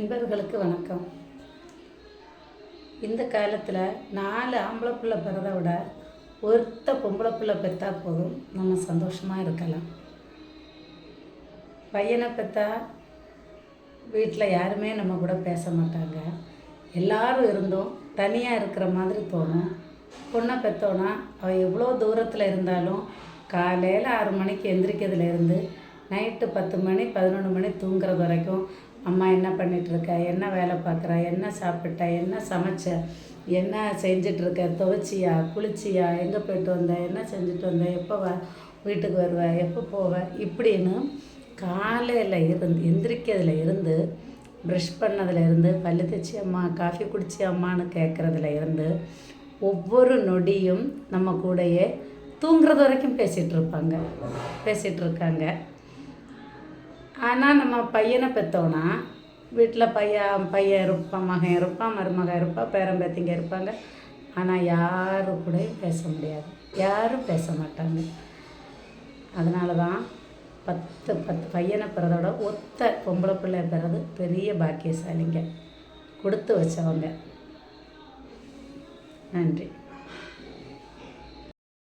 நண்பர்களுக்கு வணக்கம். இந்த காலத்தில் நாலு ஆம்பளை பிள்ளை பிறதை விட ஒருத்த பொம்பளை பிள்ளை பெற்றா போதும் நம்ம சந்தோஷமாக இருக்கலாம். பையனை பெற்றா வீட்டில் யாருமே நம்ம கூட பேச மாட்டாங்க. எல்லாரும் இருந்தும் தனியாக இருக்கிற மாதிரி தோணும். பொண்ணை பெற்றோன்னா அவள் எவ்வளோ தூரத்தில் இருந்தாலும் காலையில் ஆறு மணிக்கு எந்திரிக்கிறதுலேருந்து நைட்டு பத்து மணி பதினொன்று மணி தூங்குறது வரைக்கும் அம்மா என்ன பண்ணிகிட்ருக்க என்ன வேலை பார்க்குற? என்ன சாப்பிட்ட? என்ன சமைச்ச? என்ன செஞ்சிட்ருக்க துவைச்சியா? குளிச்சியா? எங்கே போயிட்டு வந்த? என்ன செஞ்சுட்டு வந்த? எப்போ வ வீட்டுக்கு வருவ? எப்போ போவ? இப்படின்னு காலையில் இருந்து எந்திரிக்கிறதுல இருந்து ப்ரஷ் பண்ணதில் இருந்து பல்லு தேய்ச்சி அம்மா காஃபி குடிச்சி அம்மான்னு கேட்குறதுல இருந்து ஒவ்வொரு நொடியும் நம்ம கூடயே தூங்குறது வரைக்கும் பேசிகிட்டு இருப்பாங்க பேசிகிட்டு இருக்காங்க ஆனால் நம்ம பையனை பெற்றோன்னா வீட்டில் பையன் பையன் இருப்பான் மகன் இருப்பான் மருமகன் இருப்பான் பேரம்பேத்திங்க இருப்பாங்க. ஆனால் யாரு கூடயும் பேச முடியாது. யாரும் பேச மாட்டாங்க. அதனால தான் பத்து பத்து பையனை பிறதோட ஒத்த பொம்பளை பிள்ளை பிறகு பெரிய பாக்கியசாலிங்க. கொடுத்து வச்சவங்க. நன்றி.